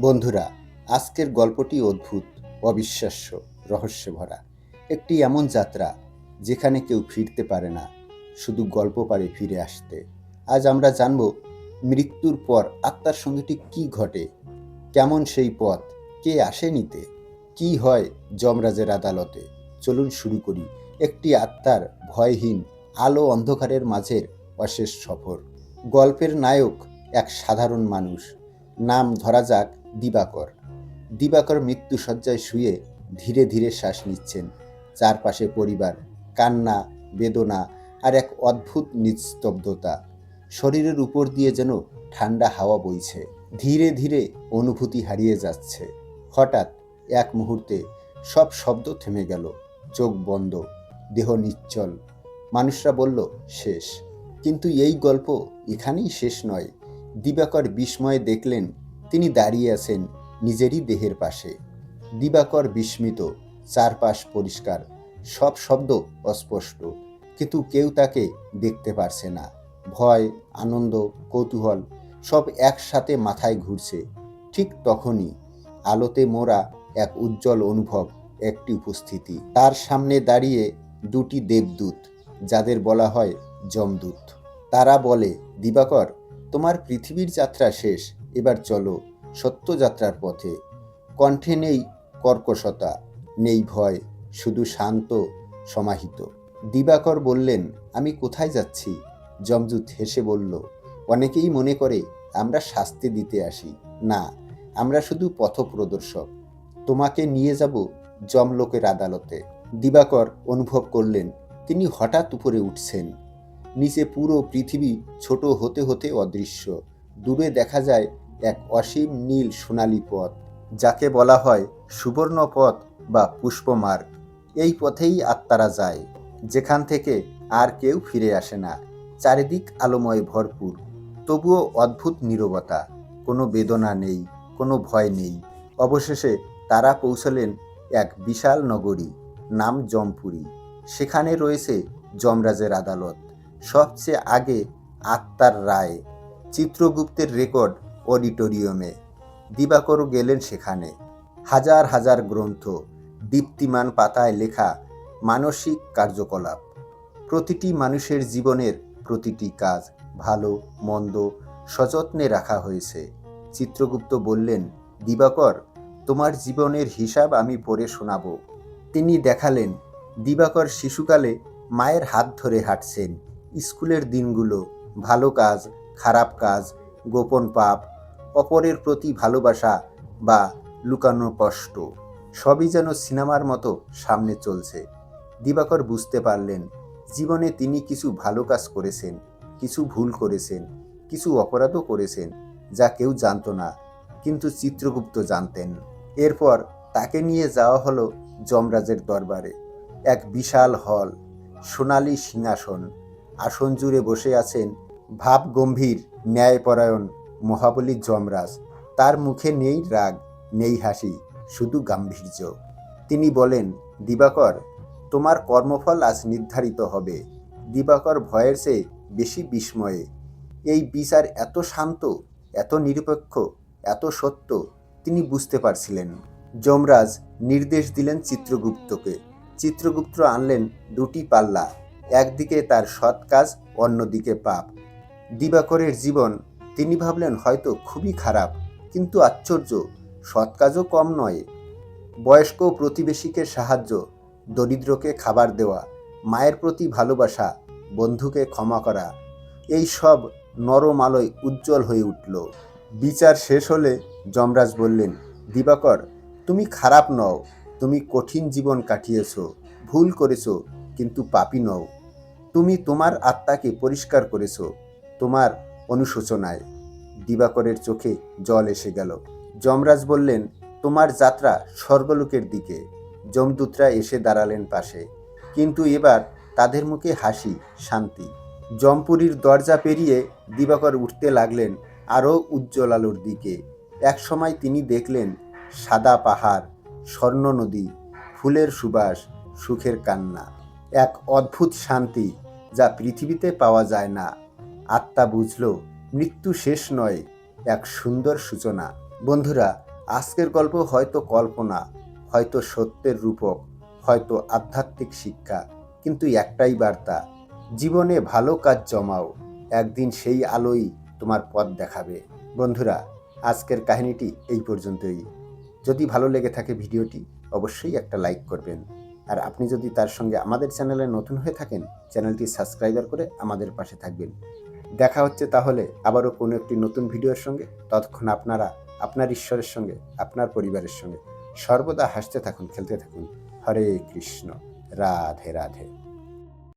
বন্ধুরা, আজকের গল্পটি অদ্ভুত, অবিশ্বাস্য রহস্যে ভরা একটি এমন যাত্রা যেখানে কেউ ফিরতে পারে না, শুধু গল্প পারে ফিরে আসতে। আজ আমরা জানব মৃত্যুর পর আত্মার সঙ্গে ঠিক কী ঘটে, কেমন সেই পথ, কে আসে নিতে, কি হয় যমরাজের আদালতে। চলুন শুরু করি একটি আত্মার ভয়হীন, আলো অন্ধকারের মাঝের অশেষ সফর। গল্পের নায়ক এক সাধারণ মানুষ। নাম ধরা যাক দিবাকর। দিবাকর মৃত্যুসজ্জায় শুয়ে ধীরে ধীরে শ্বাস নিচ্ছেন। চারপাশে পরিবার, কান্না, বেদনা আর এক অদ্ভুত নিস্তব্ধতা। শরীরের উপর দিয়ে যেন ঠান্ডা হাওয়া বইছে। ধীরে ধীরে অনুভূতি হারিয়ে যাচ্ছে। হঠাৎ এক মুহূর্তে সব শব্দ থেমে গেল। চোখ বন্ধ, দেহ নিশ্চল। মানুষরা বলল, শেষ। কিন্তু এই গল্প এখানেই শেষ নয়। দিবাকর বিস্ময়ে দেখলেন তিনি দাঁড়িয়ে আছেন নিজেরই দেহের পাশে। দিবাকর বিস্মিত, চারপাশ পরিষ্কার, সব শব্দ অস্পষ্ট, কিন্তু কেউ তাকে দেখতে পারছে না। ভয়, আনন্দ, কৌতূহল সব একসাথে মাথায় ঘুরছে। ঠিক তখনই আলোতে মোরা এক উজ্জ্বল অনুভব, একটি উপস্থিতি। তার সামনে দাঁড়িয়ে দুটি দেবদূত, যাদের বলা হয় যমদূত। তারা বলে, দিবাকর, তোমার পৃথিবীর যাত্রা শেষ। এবার চলো সত্যযাত্রার পথে। কণ্ঠে নেই কর্কশতা, নেই ভয়, শুধু শান্ত, সমাহিত। দিবাকর বললেন, আমি কোথায় যাচ্ছি? জমজুত হেসে বলল, অনেকেই মনে করে আমরা শাস্তি দিতে আসি। না, আমরা শুধু পথ প্রদর্শক তোমাকে নিয়ে যাব যমলোকের আদালতে। দিবাকর অনুভব করলেন, তিনি হঠাৎ উপরে উঠছেন। নিচে পুরো পৃথিবী ছোট হতে হতে অদৃশ্য। দূরে দেখা যায় এক অসীম নীল সোনালী পথ, যাকে বলা হয় সুবর্ণ পথ বা পুষ্পমার্গ। এই পথেই আত্মারা যায়, যেখান থেকে আর কেউ ফিরে আসে না। চারিদিক আলোময় ভরপুর, তবুও অদ্ভুত নীরবতা। কোনো বেদনা নেই, কোনো ভয় নেই। অবশেষে তারা পৌঁছলেন এক বিশাল নগরী, নাম জমপুরি। সেখানে রয়েছে যমরাজের আদালত, সবচেয়ে আগে আত্মার রায়। চিত্রগুপ্তের রেকর্ড অডিটোরিয়ামে। দিবাকরও গেলেন সেখানে। হাজার হাজার গ্রন্থ, দীপ্তিমান পাতায় লেখা মানসিক কার্যকলাপ। প্রতিটি মানুষের জীবনের প্রতিটি কাজ ভালো, মন্দ, সযত্নে রাখা হয়েছে। চিত্রগুপ্ত বললেন, দিবাকর, তোমার জীবনের হিসাব আমি পড়ে শোনাব। তিনি দেখালেন, দিবাকর শিশুকালে মায়ের হাত ধরে হাঁটছেন। স্কুলের দিনগুলো ভালো কাজ খারাপ কাজ, গোপন পাপ, অপরের প্রতি ভালোবাসা বা লুকানো কষ্ট, সবই যেন সিনেমার মতো সামনে চলছে। দিবাকর বুঝতে পারলেন, জীবনে তিনি কিছু ভালো কাজ করেছেন, কিছু ভুল করেছেন, কিছু অপরাধও করেছেন, যা কেউ জানতো না, কিন্তু চিত্রগুপ্ত জানতেন। এরপর তাকে নিয়ে যাওয়া হলো যমরাজের দরবারে। এক বিশাল হল, সোনালী সিংহাসন, আসন জুড়ে বসে আছেন ভাব গম্ভীর ন্যায়পরায়ণ মহাবলী যমরাজ। তার মুখে নেই রাগ, নেই হাসি, শুধু গাম্ভীর্য। তিনি বলেন, দিবাকর, তোমার কর্মফল আজ নির্ধারিত হবে। দিবাকর ভয়ের চেয়ে বেশি বিস্ময়ে। এই বিচার এত শান্ত, এত নিরপেক্ষ, এত সত্য, তিনি বুঝতে পারছিলেন। যমরাজ নির্দেশ দিলেন চিত্রগুপ্তকে। চিত্রগুপ্ত আনলেন দুটি পাল্লা, একদিকে তার সৎ কাজ, অন্যদিকে পাপ। দিবাকরের জীবন, তিনি ভাবলেন হয়তো খুবই খারাপ, কিন্তু আশ্চর্য, সৎ কাজও কম নয়। বয়স্ক প্রতিবেশীকে সাহায্য, দরিদ্রকে খাবার দেওয়া, মায়ের প্রতি ভালোবাসা, বন্ধুকে ক্ষমা করা, এই সব নরম আলোয় উজ্জ্বল হয়ে উঠল। বিচার শেষ হলে যমরাজ বললেন, দিবাকর, তুমি খারাপ নও, তুমি কঠিন জীবন কাটিয়েছ, ভুল করেছ, কিন্তু পাপি নও। তুমি তোমার আত্মাকে পরিষ্কার করেছ তোমার অনুশোচনায়। দিবাকরের চোখে জল এসে গেল। যমরাজ বললেন, তোমার যাত্রা স্বর্গলোকের দিকে। যমদূতরা এসে দাঁড়ালেন পাশে। কিন্তু এবার তাদের মুখে হাসি, শান্তি। জমপুরীর দরজা পেরিয়ে দিবাকর উঠতে লাগলেন আরও উজ্জ্বল আলোর দিকে। একসময় তিনি দেখলেন সাদা পাহাড়, স্বর্ণ নদী, ফুলের সুবাস, সুখের কান্না। এক অদ্ভুত শান্তি যা পৃথিবীতে পাওয়া যায় না। আত্মা বুঝল, মৃত্যু শেষ নয়, এক সুন্দর সূচনা। বন্ধুরা, আজকের গল্প হয়তো কল্পনা, হয়তো সত্যের রূপক, হয়তো আধ্যাত্মিক শিক্ষা, কিন্তু একটাই বার্তা, জীবনে ভালো কাজ জমাও, একদিন সেই আলোই তোমার পথ দেখাবে। বন্ধুরা, আজকের কাহিনীটি এই পর্যন্তই। যদি ভালো লেগে থাকে ভিডিওটি, অবশ্যই একটা লাইক করবেন। আর আপনি যদি তার সঙ্গে আমাদের চ্যানেলে নতুন হয়ে থাকেন, চ্যানেলটি সাবস্ক্রাইবার করে আমাদের পাশে থাকবেন। দেখা হচ্ছে তাহলে আবারও কোনো একটি নতুন ভিডিওর সঙ্গে। ততক্ষণ আপনারা আপনার ঈশ্বরের সঙ্গে, আপনার পরিবারের সঙ্গে সর্বদা হাসতে থাকুন, খেলতে থাকুন। হরে কৃষ্ণ। রাধে রাধে।